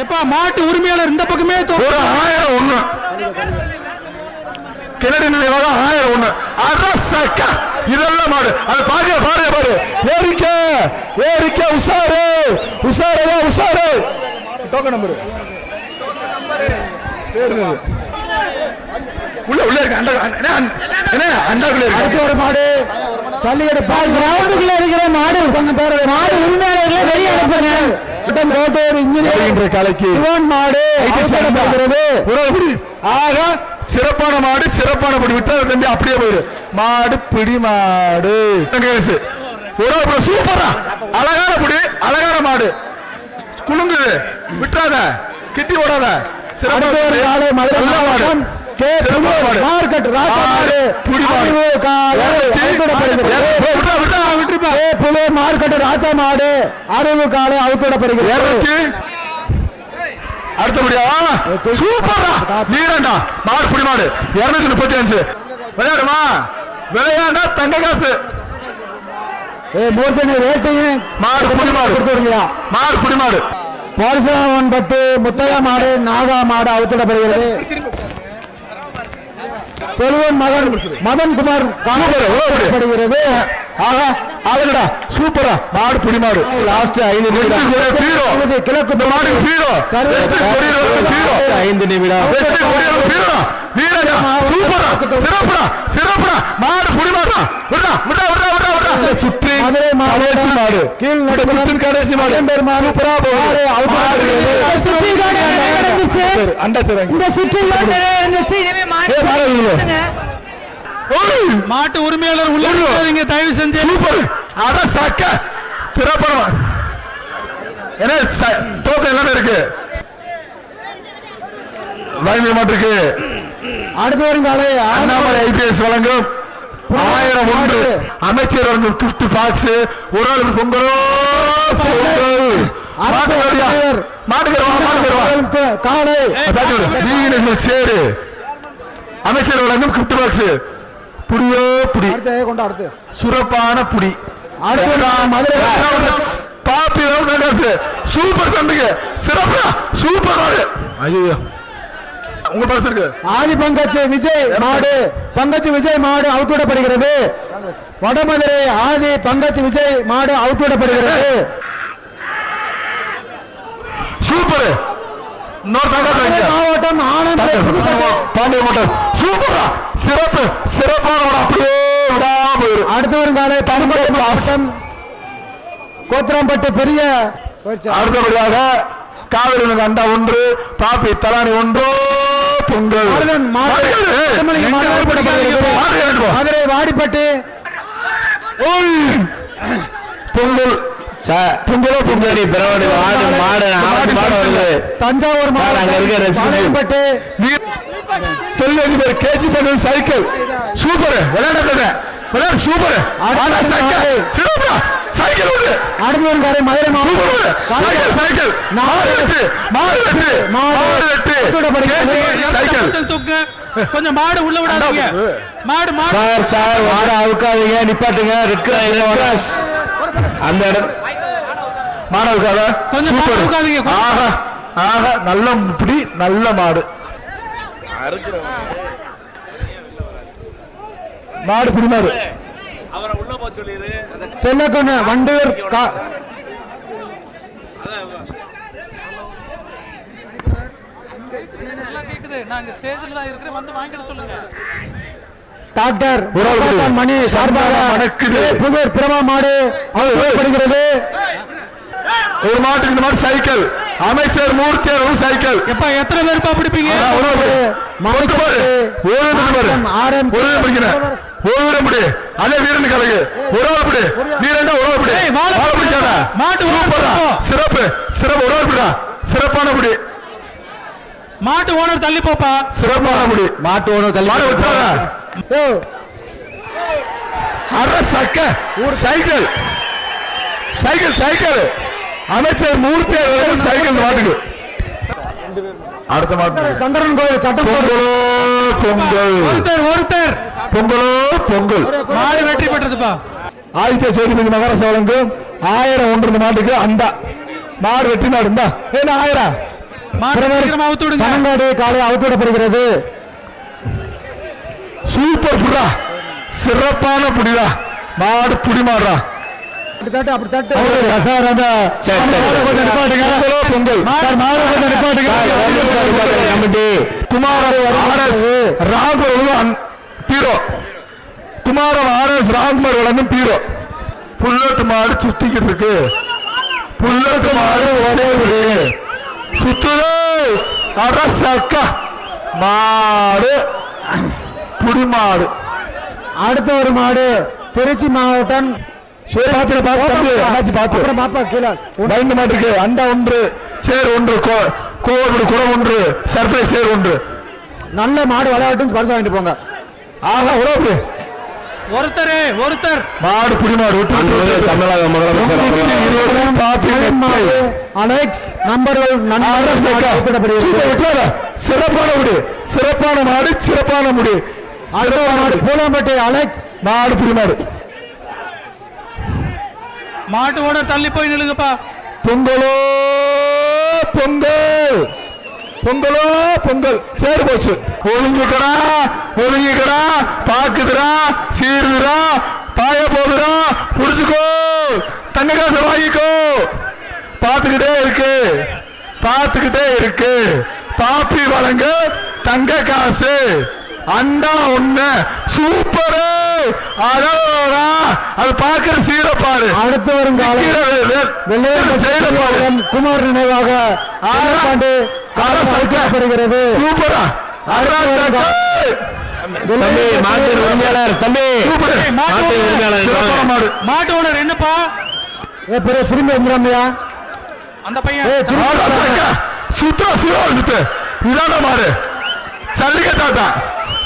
எப்பா மாட்டு உரிமையாளர் இந்த பக்கமே ஒரு ஆயிரம் ஒண்ணு. கிணறு நினைவாக ஆயிரம் ஒண்ணு. அரசக்க இதெல்லாம் மாடு. அது பாருங்க பாருங்க பாரு ஏறிக்க ஏறிக்க உஷாரு. உஷாரையா உஷாரு. Token number. உள்ள உள்ள இருக்கு அண்டா அடுத்து ஒரு மாடு. சல்லிகடு பால் கிரவுண்டுக்குள்ள இருக்கிற மாடு. சங்க பேர் மாடு உரிமையாளர்களை வெளியே அனுப்புங்க. கோட்டூர் இன்ஜினியரிங் கலைக்கு மாடு ஆக சிறப்பான மாடு சிறப்பான படி விட்டா தம்பி அப்படியே போயிரு மாடு பிடி மாடு உறவு சூப்பரா அழகான புடி அழகான மாடு குலுங்குது விட்டுறாத கிட்டி ஓடாத ஒரு. மார்க்கெட் ராஜா மாடு புடி மாடு. புலி மார்க்கெட் ராஜா மாடு அறிவு காலை அவுத்துடப்படுகிறது இருநூத்தி அடுத்தபடியா சூப்பரா நீரண்டா. மாடு புடி மாடு. இருநூத்தி முப்பத்தி அஞ்சு. விளையாடுமா? விளையாண்டா தங்க காசு. மாடு புடி மாடு. கொடுத்துருங்கயா மாடு புடி மாடு. பரசுராமன் பட்டு முத்தையா மாடு நாகா மாடு அவுத்திடப்படுகிறது செல்வன் மகன் மதன் குமார் காணப்படுகிறது. ஆஹா ஆளுங்கடா சூப்பரா. மாடு புடி மாடு லாஸ்ட் ஐந்து நிமிடம். கிழக்கு மாடு ஹீரோ ஐந்து நிமிடம். வீரடா சூப்பரா. சிறப்புடா சிறப்புடா. மாடு புடி மாடுடா விடா விடா விடா விடா விடா சுற்றி கடைசி மாடு. கீழ் சுற்றின் கடைசி மாடு. பெருமாள் சூப்பரா போகுது. சரி, அண்டா சரி இந்த சுற்றுலா இருந்துச்சு இனிமே மாடு மாட்டு உரிமையாளர் உள்ள தயவு செஞ்சு சூப்பர்! அட சக்க! திறப்படம் என்ன ச- தோட்டம் எல்லாமே இருக்கு. வழங்கிய மாட்டிருக்கு அடுத்து வரும் காலை அண்ணாமலை ஐபிஎஸ் வழங்கும். ஆயிரம் ஒன்று அமைச்சர் வழங்கும் கிஃப்ட் பாக்ஸ் ஒரு ஆளுக்கு பொங்கலோ அமைச்சர் வழங்கும் கிஃப்ட் பாக்ஸ் புடியோ புடி. அடுத்து கொண்டு அடுத்து? சுரப்பான புடி. அடுத்து நான் மதுரை பாப்பி ராமதாஸ் சூப்பர் சண்டைக்கு சிறப்பா சூப்பர் ஐயோ உங்க பரிசு இருக்கு. ஆதி பங்கச்சு விஜய் மாடு. பங்கச்சு விஜய் மாடு அவுத்துவிடப்படுகிறது வடமதுரை ஆதி பங்கச்சு விஜய் மாடு அவுத்துவிடப்படுகிறது சூப்பர். மாவட்டம். பாண்டிய மாவட்டம் சூப்பரா. சிறப்பு. சிறப்பான அப்படியே விடாம அடுத்து வரும் காலை பருமலை மாவட்டம் கோத்திரம்பட்டு பெரிய அடுத்தபடியாக காவிரி அண்டா ஒன்று பாப்பி தலானி ஒன்றோ பொங்கல். மதுரை வாடிப்பட்டு. பொங்கல். பொங்கலோ பொங்கல். பிறவடி ஆடு மாடு. தஞ்சாவூர் சார், அங்க இருக்க மாவட்டம் தொழிலதிபர் கேஜி பண்ணு சைக்கிள். சூப்பர். விளையாடுறது விளையாடு சூப்பர். சைக்கிள். உண்டு. அடுத்து வரும் காலை மதுரை மாவட்டம். Cycle cycle. மாடு வெட்டு மாடு வெட்டு மாடு மாடு வெட்டு வெட்டுவிடப்படுகிறது. KG cycle. கொஞ்சம் தூக்கு. கொஞ்சம் மாடு உள்ள விடாதீங்க. மாடு மாடு. சார் சார் மாடு அவுக்காதீங்க. நிப்பாட்டுங்க. அந்த இடம். மாடு அவுக்காதீங்க, கொஞ்சம். ஆஹா. ஆஹா நல்ல பிடி நல்ல மாடு. மாடு பிடி மாடு செல்லக்கொண்ணு சொல்லுங்க டாக்டர் மணி சார்பாக. புதூர் பிரமா மாடு அவுத்துவிடப்படுகிறது ஒரு மாட்டுக்கு இந்த மாதிரி சைக்கிள். அமைச்சர் அவர்கள் சைக்கிள். எப்பா எத்தனை பிடிப்பீங்க? பாரு. ஒரு நிமிடம் பாரு. ஆரம் ஒரு நிமிடம் பிடிக்கிறேன். ஒரு நிமிடம் பிடி. அதே வீரன் கலகு. உறவு பிடி. வீரண்டா உறவு பிடி. ஏய், வாழை வாழை பிடிக்காத. மாட்டு. சிறப்பு. சிறப்பு. உறவு பிடா சிறப்பான பிடி. மாட்டு ஓனர் தள்ளி போப்பா. சிறப்பான பிடி. மாட்டு ஒன்று தள்ளி அரை சக்க. சைக்கிள். Cycle cycle. அமைச்சர் மூர்த்தி அவர்கள் சைக்கிள் மாட்டுக்கு. அடுத்த மாட்டு. சந்திரன் கோயில் சட்டம் பொங்கலோ பொங்கல். ஒருத்தர் ஒருத்தர். பொங்கலோ பொங்கல். மாடு வெற்றி பெற்றதுப்பா ஆதித்ய சேதுபதி மகாராஷ்டிரா வழங்கும் ஆயிரம் ஒன்று இந்த மாட்டுக்கு அந்த. மாடு வெற்றி மாடு இந்தா என்ன ஆயிரம் மாடு சீக்கிரமா அவுத்து விடுங்க. பனங்காடு காலை அவுத்துவிடப்படுகிறது. சூப்பர் புடா சிறப்பான புடிடா. மாடு புடி மாடுறா ஹீரோ குமாரம் ஆர்எஸ் ராகுமார் வழங்கும் ஹீரோ புல்லட்டு மாடு சுத்திக்கிட்டு இருக்கு. புல்லட்டு மாடு ஓடுது சுத்துது. அரசக்கா மாடு. புடி மாடு அடுத்த ஒரு மாடு. திருச்சி மாவட்டம் பாத்துல பார்த்து தம்பி, அண்ணாச்சி பார்த்து அப்புறம் பாப்பா கீழே. பயந்து மாட்டுக்கு அண்டா ஒன்று சேர் ஒன்று கோ- கோவப்படு குரம் ஒன்று சர்ப்ரைஸ் சேர் ஒன்று. நல்ல மாடு விளையாட்டும் பரிசு வாங்கிட்டு போங்க. ஆஹா உறவு ஒருத்தர் ஒருத்தர். மாடு விட்டு. தமிழக முதலமைச்சர் அலெக்ஸ் நம்பர்கள். சிறப்பான முடி. சிறப்பான மாடு சிறப்பான முடி. அடுத்த மாடு. பூலாம்பட்டி அலெக்ஸ். மாடு புடிமாடு. மாட்டு ஓட தள்ளி போய் நில்லுங்கப்பா. பொங்கலோ பொங்கல். பொங்கலோ பொங்கல். சேரு போச்சு. ஒழுங்கிக்கடா ஒழுங்கிக்கடா. பாக்குதுடா சீருதுடா. பாய போகுதுடா. புடிச்சுக்கோ. தங்க காசை வாங்கிக்கோ. பார்த்துக்கிட்டே இருக்கு. பார்த்துக்கிட்டே இருக்கு. பாப்பி வழங்க தங்க காசு. அண்டா ஒண்ணு. சூப்பரு. அது பாக்குற சீரப்பாரு அடுத்து வரும் காலை வெள்ளையர் குமார் நினைவாக ஆண்டு அவுக்கப்படுகிறது சூப்பரா. தம்பி. மாட்டு உரிமையாளர் தம்பி. மாட்டு மாட்டு ஓனர். உரிமையாளர். சிறப்பான மாடு. மாட்டு ஓனர் என்னப்பா? ஏ பெரிய சிறுமி வந்துடாமையா அந்த பையன். சுத்தா சுத்து இதான மாடு. சல்லிக்கட்டாட்டா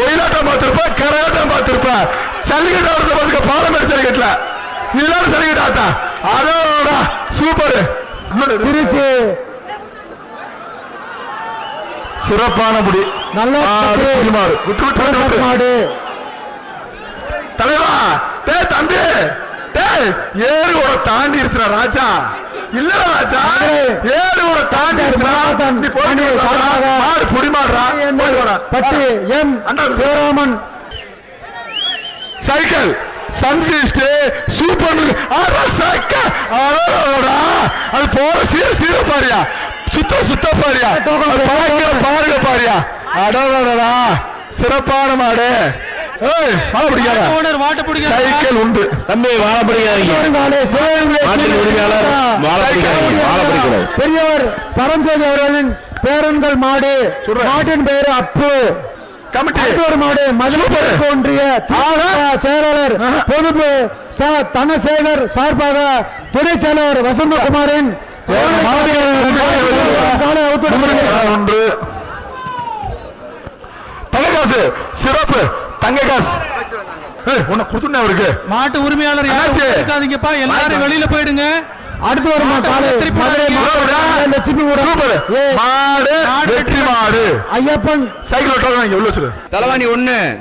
ஒயிலாட்டம் பார்த்திருப்ப கரையாட்டம் பார்த்திருப்ப. சல்லிக்கட்டா வருது பார்த்துக்க பாலமேடு சல்லிக்கட்டுல இதான சல்லிக்கட்டாட்டா அதோட சூப்பர். திருச்சி. சிறப்பான முடி. நல்ல. விட்டு விட்டு. மாடு. தலைவா டேய் தம்பி. டேய் ஏழு கூட தாண்டி இருக்கிற ராஜா. இல்ல ராஜா. ஏழு கூட தாண்டி இருக்கிறா நீ போயிட்டு வாடா. மாடு புடி மாடுறா போய் வாடா. பட்டி எம். அண்ணா. சிவராமன் சைக்கிள். சன்ஃபீஸ்ட் சூப்பர் அரசக்க அடடா. அது போற சீர சீர பாரியா. சுத்த சுத்த பாரியா. பாருங்க பாருங்க பாரியா. அடடடா சிறப்பான மாடு. சைக்கிள் உண்டு. தம்பி வாழ பிடிக்காதீங்க. பெரியவர் பரஞ்சோதி அவர்களின் பேரன்கள் மாடு. மாட்டின் பெயர் அப்பு. ஒன்றிய செயலாளர் பொறுப்பு ச தனசேகர் சார்பாக துணை செயலாளர் வசந்தகுமாரின் தங்ககாசு சிறப்பு தங்க காசு. ஏய் உன்னை கொடுத்துட்டேன் அவருக்கு. மாட்டு உரிமையாளர் அண்ணாச்சி. இருக்காதீங்கப்பா எல்லாரும் வெளியில போயிடுங்க. அடுத்து ஒரு மா- காலை? மதுரை வராதீங்க. மாவட்ட லட்சுமி மாடு மாடு வெற்றி மாடு. ஐயப்பன். சைக்கிள் ஓட்டுறாங்க எவ்வளவு சொல்லு தலவாணி ஒண்ணு.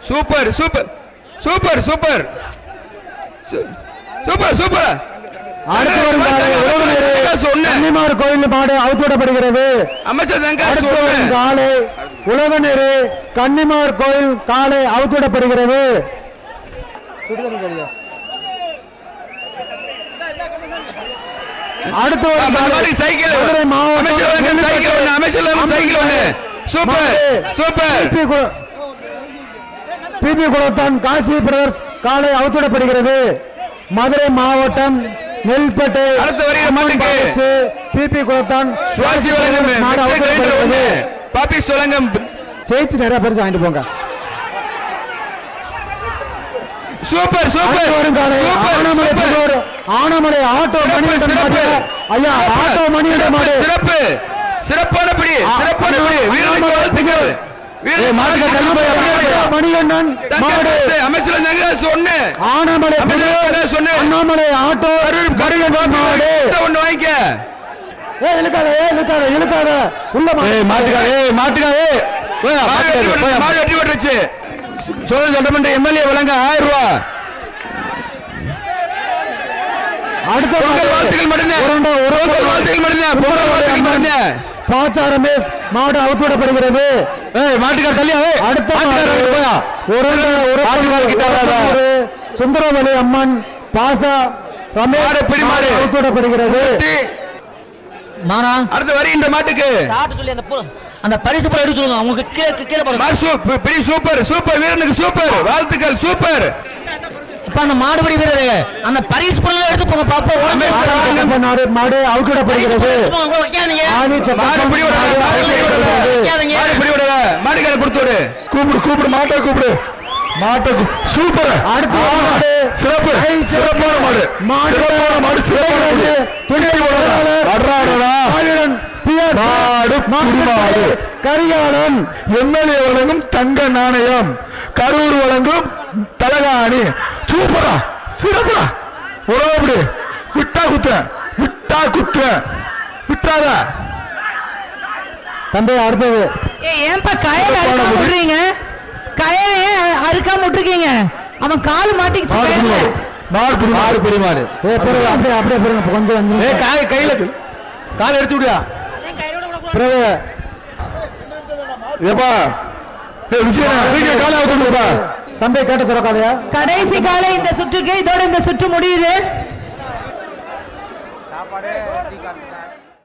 Super super. Super super. சூ- சூப்பர் சூப்பர். கன்னிமார் கோயில் மாடு அவுத்துவிடப்படுகிறது அமைச்சர் வரும் காலை. உலகநேரு. கன்னிமார் கோயில் காலை அவுத்துவிடப்படுகிறது அடுத்து மாதிரி சைக்கிள். மாவட்டம் சைக்கிள் ஒண்ணு அமைச்சர் சைக்கிள் ஒண்ணு. Super super. பிபி குலத்தான் காசி பிரதர்ஸ் காலை அவுத்துவிடப்படுகிறது மதுரை மாவட்டம் நெல்பேட்டை அடுத்து மாட்டுக்கு. பிபி குலத்தான் சுவாசி வழங்கும் பாப்பிஸ் வழங்கும் ஜெயிச்சு நிறைய பரிசு வாங்கிட்டு போங்க. Super super. Super Anamalai auto. மாடு. ஐயா ஆட்டோ மணிகண்டன் மாடு சிறப்பு. சிறப்பான படி சிறப்பான படி. வீரர்களுக்கு வாழ்த்துக்கள். மணிகண்டன் அமைச்சர் தங்கராசு ஒண்ணு ஆனமலை ஒண்ணு அண்ணாமலை ஆட்டோ மணிகண்டன் மாடு. ஒண்ணு வாங்கிக்க. ஏ இழுக்காத ஏ இழுக்காத இழுக்காத. உள்ள மா- ஏய் மாட்டுக்கா ஏய் மாட்டுக்கா ஏய். போய் மாடு வெற்றி பெற்றுச்சு, சோழ சட்டமன்ற எம்எல்ஏ வழங்க ஆயிரம் ரூபாய் அடுத்த பொங்கல். வாழ்த்துக்கள் மட்டும்தான் பாச்சா ரமேஷ் மாடு அவுத்து விடப்படுகிறது ஏய் மாட்டுக்கார தள்ளியா? அடுத்த சுந்தரவலி அம்மன் பாசா ரமேஷ் மாடு, பிடி மாடு. அவுத்து விடப்படுகிறது மானா அடுத்து வருகின்ற மாட்டுக்கு. சாப்பிட்டு சொல்லி அந்த பரிசு பொருள் எடுத்து சொல்லுங்க. உங்களுக்கு கீழே கீழே சூப்- பிடி சூப்பர் சூப்பர். வீரனுக்கு சூப்பர். வாழ்த்துக்கள் சூப்பர். இப்ப அந்த மாடுபிடி வீரரு. அந்த பரிசு பொருள் எடுத்து போங்க பாப்போம் அவர்கள் மாடு மாடு அவுத்து பொருள் விடப்படுகிறது எடுத்து போங்க, உங்களை வைக்காதீங்க. ஆதி மாடு சொக்கன் பிடி விடாத மாடு பிடி விடாத வைக்காதீங்க. மாடு பிடி விடாத மாடுக்கார கொடுத்து விடு. கூப்பிடு கூப்பிடு மாட்டை கூப்பிடு. மாட்டை சூப்பர். அடுத்து. மாடு. சிறப்பு. சிறப்பான மாடு. மாடு. சிறப்பான மாடு சிறப்பான துணை போடாத. கரிகாலன் எம்எல்ஏ வழங்கும் தங்க நாணயம் கரூர் வழங்கும் தலகாணி சூப்பரா சிறப்புடா. உறவு விட்டா குத்த விட்டா குத்த விட்டாத. தம்பி அடுத்தது. ஏய், ஏன்பா கயல அறுக்காம விட்டுறீங்க? கயல ஏன் அறுக்காம விட்டுருக்கீங்க? அவன் கால் மாட்டிக்கிச்சு மாடு பெரிய பிறகு அப்படியே அப்படியே பிறகு கொஞ்சம் கையில கால் எடுத்து விடியா? பிறகு. ஏப்பா. ஏ விஜயனா சீக்கிரம் காலை அவுத்துடுப்பா தம்பி கேட்ட திறக்காதயா? கடைசி காலை இந்த சுற்றுக்கு இதோட இந்த சுற்று முடியுது.